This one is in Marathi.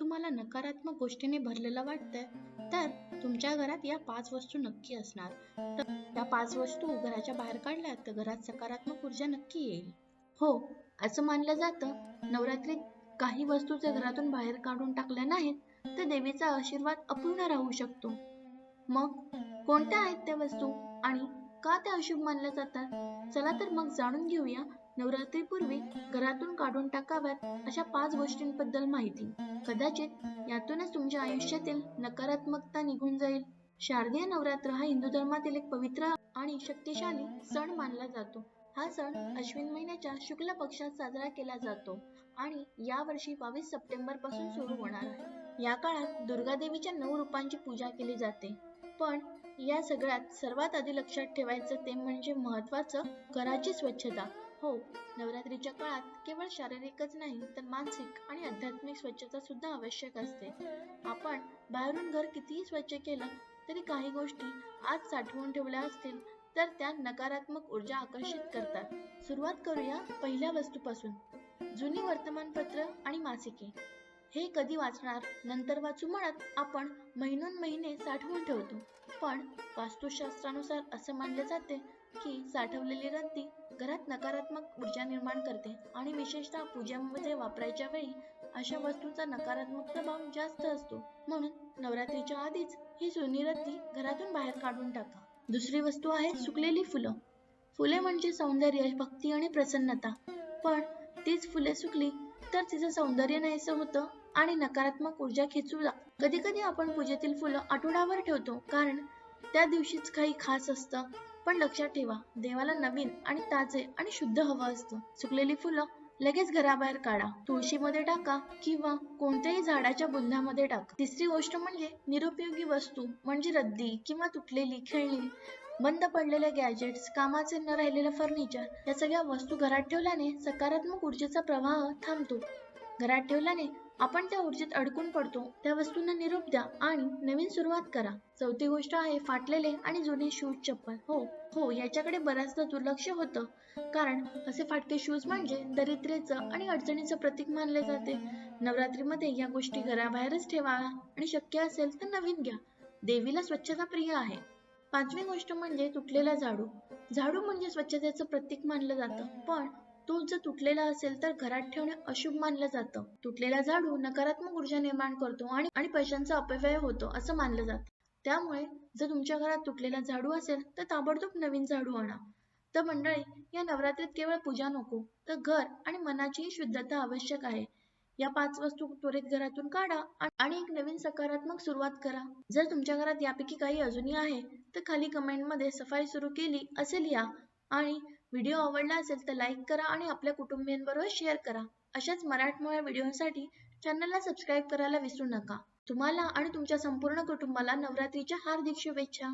तुम्हाला नकारात्मक गोष्टीने भरलेलं वाटतंय तर तुमच्या घरात या पाच वस्तू नक्की असणार. तर या पाच वस्तू घराच्या बाहेर काढल्या तर घरात सकारात्मक ऊर्जा नक्की येईल. हो असं मानलं जातं. नवरात्रीत काही वस्तू जर घरातून बाहेर काढून टाकल्या नाहीत तर देवीचा आशीर्वाद अपूर्ण राहू शकतो. मग कोणत्या आहेत त्या वस्तू आणि का त्या अशुभ मानल्या जातात? चला तर मग जाणून घेऊया नवरात्रीपूर्वी घरातून काढून टाकाव्यात अशा पाच गोष्टींबद्दल माहिती. कदाचित यातूनच तुमच्या आयुष्यातील नकारात्मकता निघून जाईल. शारदीय नवरात्र हा हिंदू धर्मातील एक पवित्र आणि शक्तिशाली सण मानला जातो. हा सण अश्विन महिन्याच्या शुक्ल पक्षात साजरा केला जातो आणि यावर्षी बावीस सप्टेंबरपासून सुरू होणार आहे. या काळात दुर्गा देवीच्या नऊ रूपांची पूजा केली जाते. पण या सगळ्यात सर्वात आधी लक्षात ठेवायचं ते म्हणजे महत्वाचं घराची स्वच्छता. हो नवरात्रीच्या काळात केवळ शारीरिकच नाही तर मानसिक आणि आध्यात्मिक स्वच्छता सुद्धा आवश्यक असते. आपण बाहेरून घर कितीही स्वच्छ केलं तरी काही गोष्टी आज साठवून ठेवल्या असतील तर त्या नकारात्मक ऊर्जा आकर्षित करतात. सुरुवात करूया पहिल्या वस्तूपासून. जुनी वर्तमानपत्र आणि मासिके. हे कधी वाचणार? नंतर वाचू म्हणत आपण महिनोन महिने साठवून ठेवतो. पण वास्तुशास्त्रानुसार असं मानले जाते की साठवलेली रद्दी घरात नकारात्मक ऊर्जा निर्माण करते आणि विशेषतः पूजेमध्ये वापरायच्या वेळी अशा वस्तूंचा नकारात्मक प्रभाव जास्त असतो. म्हणून नवरात्रीच्या आधीच ही जुनी रद्दी घरातून बाहेर काढून टाका. दुसरी वस्तू आहे सुकलेली फुलं. फुले म्हणजे सौंदर्य भक्ती आणि प्रसन्नता. पण तीच फुले सुकली तर तिचं सौंदर्य नाहीसं होतं आणि नकारात्मक ऊर्जा खेचू लागते कधी कधी आपण पूजेतील फुलं आठवड्यावर ठेवतो कारण त्या दिवशीच काही खास असतं. पण लक्षात ठेवा देवाला नवीन आणि ताजे आणि शुद्ध हवं असतं. सुकलेली फुलं लगेच घराबाहेर काढा. तुळशीमध्ये टाका किंवा कोणत्याही झाडाच्या बुंध्यामध्ये टाका. तिसरी गोष्ट म्हणजे निरुपयोगी वस्तू म्हणजे रद्दी किंवा तुटलेली खेळणी बंद पडलेले गॅजेट्स कामाचे न राहिलेलं फर्निचर या सगळ्या वस्तू घरात ठेवल्याने सकारात्मक ऊर्जेचा प्रवाह थांबतो. घरात ठेवल्याने आपण त्या ऊर्जेत अडकून पडतो. त्या वस्तूंना निरोप द्या आणि नवीन सुरुवात करा. चौथी गोष्ट आहे फाटलेले आणि जुने शूज चप्पल. हो हो याच्याकडे बऱ्याचदा दुर्लक्ष होतं. कारण असे फाटके शूज म्हणजे दरिद्रेचं आणि अडचणीचं प्रतीक मानले जाते. नवरात्रीमध्ये या गोष्टी घराबाहेरच ठेवा आणि शक्य असेल तर नवीन घ्या. देवीला स्वच्छता प्रिय आहे. पाचवी गोष्ट म्हणजे तुटलेला झाडू. झाडू म्हणजे स्वच्छतेचं प्रतीक मानलं जातं. पण तो जर तुटलेला असेल तर घरात ठेवणे अशुभ मानलं जातं. तुटलेला झाडू नकारात्मक ऊर्जा निर्माण करतो आणि आणि पैशांचा अपव्यय होतो असं मानलं जातं. त्यामुळे जर तुमच्या घरात तुटलेला झाडू असेल तर ताबडतोब नवीन झाडू आणा. तर मंडळी या नवरात्रीत केवळ पूजा नको तर घर आणि मनाचीही शुद्धता आवश्यक आहे. या पाच वस्तू त्वरित घरातून काढा आणि एक नवीन सकारात्मक सुरुवात करा. जर तुमच्या घरात यापैकी काही अजूनही आहे तर खाली कमेंटमध्ये सफाई सुरू केली असे लिहा आणि व्हिडिओ आवडला असेल तर लाईक करा आणि आपल्या कुटुंबियांबरोबर शेअर करा. अशाच मराठमोळ्या व्हिडिओसाठी चॅनलला सबस्क्राईब करायला विसरू नका. तुम्हाला आणि तुमच्या संपूर्ण कुटुंबाला नवरात्रीच्या हार्दिक शुभेच्छा.